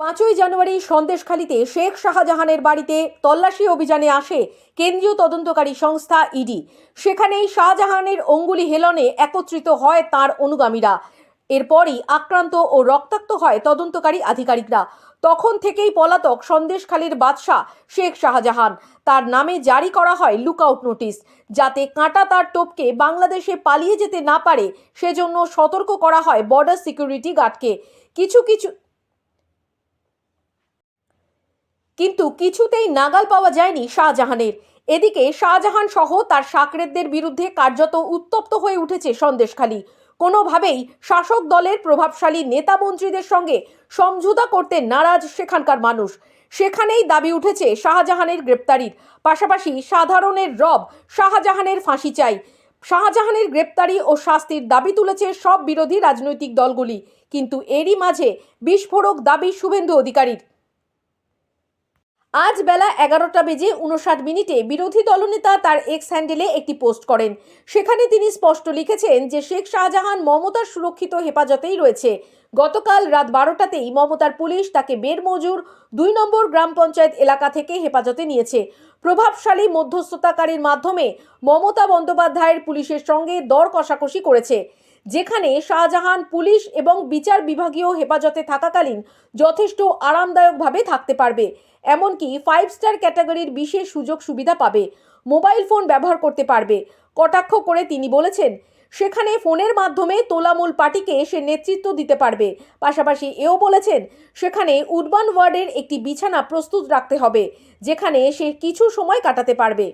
পাঁচই জানুয়ারি সন্দেশখালীতে শেখ শাহজাহানের বাড়িতে তল্লাশি অভিযানে আসে কেন্দ্রীয় তদন্তকারী সংস্থা ইডি। সেখানেই শাহজাহানের অঙ্গুলি হেলনে একত্রিত হয় তার অনুগামীরা। এরপরই আক্রান্ত ও রক্তাক্ত হয় তদন্তকারী আধিকারিকরা। তখন থেকেই পলাতক সন্দেশখালীর বাদশাহ শেখ শাহজাহান। তার নামে জারি করা হয় লুকআউট নোটিশ, যাতে কাঁটা তার টোপকে বাংলাদেশে পালিয়ে যেতে না পারে, সেজন্য সতর্ক করা হয় বর্ডার সিকিউরিটি গার্ডকে। কিছু কিছু কিন্তু কিছুতেই নাগাল পাওয়া যায়নি শাহজাহানের। এদিকে শাহজাহান সহ তার সাকরেদদের বিরুদ্ধে কার্যত উত্তপ্ত হয়ে উঠেছে সন্দেশখালী। কোনোভাবেই শাসক দলের প্রভাবশালী নেতা মন্ত্রীদের সঙ্গে সমঝোতা করতে নারাজ সেখানকার মানুষ। সেখানেই দাবি উঠেছে শাহজাহানের গ্রেপ্তারির। পাশাপাশি সাধারণের রব শাহজাহানের ফাঁসি চাই। শাহজাহানের গ্রেপ্তারি ও শাস্তির দাবি তুলেছে সব বিরোধী রাজনৈতিক দলগুলি। কিন্তু এরই মাঝে বিস্ফোরক দাবি শুভেন্দু অধিকারীর। আজ বেলা এগারোটা বেজে উনষাট মিনিটে বিরোধী দলনেতা তার এক্স হ্যান্ডেলে একটি পোস্ট করেন। সেখানে তিনি স্পষ্ট লিখেছেন যে, শেখ শাহজাহান মমতার সুরক্ষিত হেফাজতেই রয়েছে। গতকাল রাত বারোটাতেই মমতার পুলিশ তাকে বের মজুর দুই নম্বর গ্রাম পঞ্চায়েত এলাকা থেকে হেফাজতে নিয়েছে। প্রভাবশালী মধ্যস্থতাকারীর মাধ্যমে মমতা বন্দ্যোপাধ্যায়ের পুলিশের সঙ্গে দর কষাকষি করেছে। যেখানে শাহজাহান পুলিশ এবং বিচার বিভাগীয় হেফাজতে থাকাকালীন যথেষ্ট আরামদায়কভাবে থাকতে পারবে। এমনকি ফাইভ স্টার ক্যাটাগরির বিশেষ সুযোগ সুবিধা পাবে। মোবাইল ফোন ব্যবহার করতে পারবে। কটাক্ষ করে তিনি বলেছেন, সেখানে ফোনের মাধ্যমে তোলামূল পার্টিকে সে নেতৃত্ব দিতে পারবে। পাশাপাশি এও বলেছেন, সেখানে উডবান ওয়ার্ডের একটি বিছানা প্রস্তুত রাখতে হবে, যেখানে সে কিছু সময় কাটাতে পারবে।